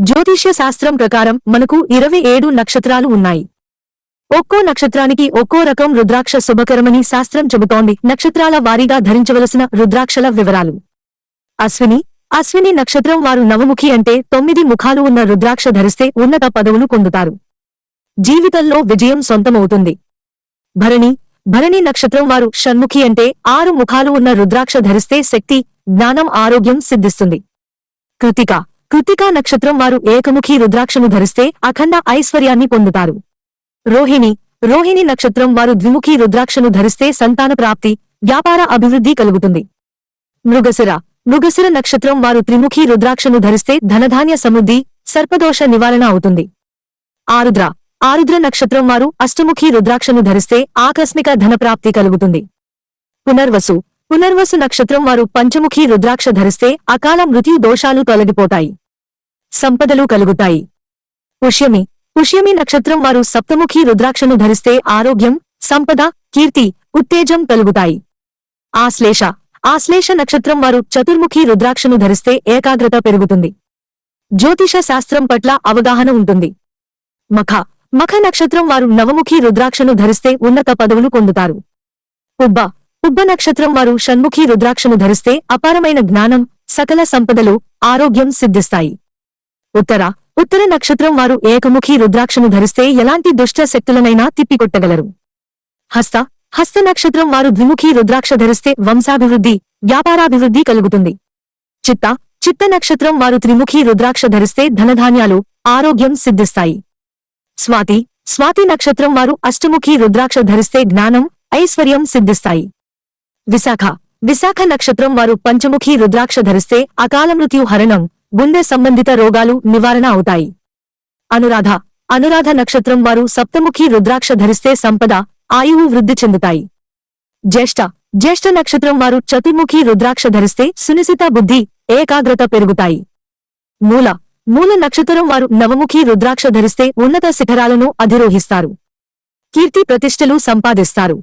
జ్యోతిష్య శాస్త్రం ప్రకారం మనకు ఇరవై ఏడు నక్షత్రాలు ఉన్నాయి. ఒక్కో నక్షత్రానికి ఒక్కో రకం రుద్రాక్ష శుభకరమని శాస్త్రం చెబుతోంది. నక్షత్రాల వారీగా ధరించవలసిన రుద్రాక్షల వివరాలు. అశ్విని. అశ్విని నక్షత్రం వారు నవముఖి అంటే తొమ్మిది ముఖాలు ఉన్న రుద్రాక్ష ధరిస్తే ఉన్నత పదవులు పొందుతారు. జీవితంలో విజయం సొంతమవుతుంది. భరణి. భరణి నక్షత్రం వారు షణ్ముఖి అంటే ఆరు ముఖాలు ఉన్న రుద్రాక్ష ధరిస్తే శక్తి జ్ఞానం ఆరోగ్యం సిద్ధిస్తుంది. కృతిక. కృతికా నక్షత్రం వారు ఏకముఖి రుద్రాక్షను ధరిస్తే అఖండ ఐశ్వర్యాన్ని పొందుతారు. రోహిణి రోహిణి నక్షత్రం వారు ద్విముఖి రుద్రాక్షను ధరిస్తే సంతాన ప్రాప్తి వ్యాపార అభివృద్ధి కలుగుతుంది. మృగశిర మృగశిర నక్షత్రం వారు త్రిముఖి రుద్రాక్షను ధరిస్తే ధనధాన్య సమృద్ధి సర్పదోష నివారణ అవుతుంది. ఆరుద్ర ఆరుద్ర నక్షత్రం వారు అష్టముఖి రుద్రాక్షను ధరిస్తే ఆకస్మిక ధనప్రాప్తి కలుగుతుంది. పునర్వసు పునర్వసు నక్షత్రం వారు పంచముఖి రుద్రాక్ష ధరిస్తే అకాల మృత్యు దోషాలు తొలగిపోతాయి. సంపదలు కలుగుతాయి. పుష్యమి. పుష్యమి నక్షత్రం వారు సప్తముఖి రుద్రాక్షను ధరిస్తే ఆరోగ్యం సంపద కీర్తి ఉత్తేజం కలుగుతాయి. ఆశ్లేష. ఆశ్లేష నక్షత్రం వారు చతుర్ముఖి రుద్రాక్షను ధరిస్తే ఏకాగ్రత పెరుగుతుంది. జ్యోతిష శాస్త్రం పట్ల అవగాహన ఉంటుంది. మఖ. మఖ నక్షత్రం వారు నవముఖి రుద్రాక్షను ధరిస్తే ఉన్నత పదవులు పొందుతారు. ఉబ్బ ఉబ్బ నక్షత్రం వారు షణ్ముఖి రుద్రాక్షను ధరిస్తే అపారమైన జ్ఞానం సకల సంపదలు ఆరోగ్యం సిద్ధిస్తాయి. ఉత్తర. ఉత్తర నక్షత్రం వారు ఏకముఖి రుద్రాక్షను ధరిస్తే ఎలాంటి దుష్ట శక్తులనైనా తిప్పికొట్టగలరు. హస్త. హస్త నక్షత్రం వారు ద్విముఖి రుద్రాక్ష ధరిస్తే వంశాభివృద్ధి వ్యాపారాభివృద్ధి కలుగుతుంది. చిత్త. చిత్త నక్షత్రం వారు త్రిముఖి రుద్రాక్ష ధరిస్తే ధనధాన్యాలు ఆరోగ్యం సిద్ధిస్తాయి. స్వాతి. స్వాతి నక్షత్రం వారు అష్టముఖి రుద్రాక్ష ధరిస్తే జ్ఞానం ఐశ్వర్యం సిద్ధిస్తాయి. విశాఖ. విశాఖ నక్షత్రం వారు పంచముఖి రుద్రాక్ష ధరిస్తే అకాల మృత్యు హరణం గుండె సంబంధిత రోగాలు నివారణ అవుతాయి. అనురాధ అనురాధ నక్షత్రం వారు సప్తముఖి రుద్రాక్ష ధరిస్తే సంపద ఆయువు వృద్ధి చెందుతాయి. జ్యేష్ఠ జ్యేష్ఠ నక్షత్రం వారు చతుర్ముఖి రుద్రాక్ష ధరిస్తే సునిశిత బుద్ధి ఏకాగ్రత పెరుగుతాయి. మూల మూల నక్షత్రం వారు నవముఖి రుద్రాక్ష ధరిస్తే ఉన్నత శిఖరాలను అధిరోహిస్తారు. కీర్తి ప్రతిష్టలు సంపాదిస్తారు.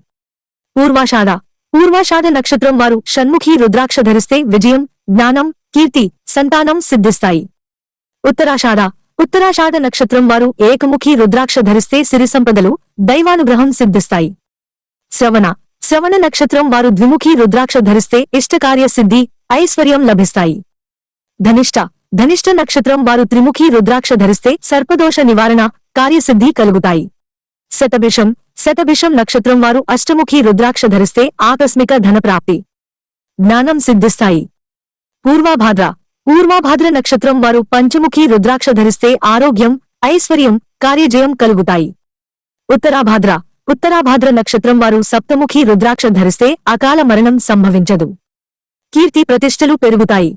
పూర్వాషాఢ పూర్వాషాఢ నక్షత్రం వారు షణ్ముఖి రుద్రాక్ష ధరిస్తే విజయం జ్ఞానం కీర్తి సంతానం సిద్ధిస్తాయి. ఉత్తరాషాఢ. ఉత్తరాషాఢ నక్షత్రం వారు ఏకముఖి రుద్రాక్ష ధరిస్తే సిరి సంపదలు దైవానుగ్రహం సిద్ధిస్తాయి. శ్రవణ. శ్రవణ నక్షత్రం వారు ద్విముఖి రుద్రాక్ష ధరిస్తే ఇష్టకార్య సిద్ధి ఐశ్వర్యం లభిస్తాయి. ధనిష్ట. ధనిష్ట నక్షత్రం వారు త్రిముఖి రుద్రాక్ష ధరిస్తే సర్పదోష నివారణ కార్యసిద్ధి కలుగుతాయి. శతభిషం. శతభిషం నక్షత్రం వారు అష్టముఖి రుద్రాక్ష ధరిస్తే ఆకస్మిక ధనప్రాప్తి. జ్ఞానం సిద్ధిస్తాయి. పూర్వాభాద్ర. పూర్వాభాద్ర నక్షత్రం వారు పంచముఖి రుద్రాక్ష ధరిస్తే ఆరోగ్యం ఐశ్వర్యం కార్యజయం కలుగుతాయి. ఉత్తరాభాద్ర ఉత్తరాభాద్ర నక్షత్రం వారు సప్తముఖి రుద్రాక్ష ధరిస్తే అకాల మరణం సంభవించదు. కీర్తి ప్రతిష్టలు పెరుగుతాయి.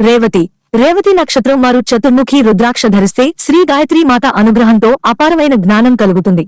రేవతి రేవతి నక్షత్రం వారు చతుర్ముఖి రుద్రాక్ష ధరిస్తే శ్రీ గాయత్రీ మాత అనుగ్రహంతో అపారమైన జ్ఞానం కలుగుతుంది.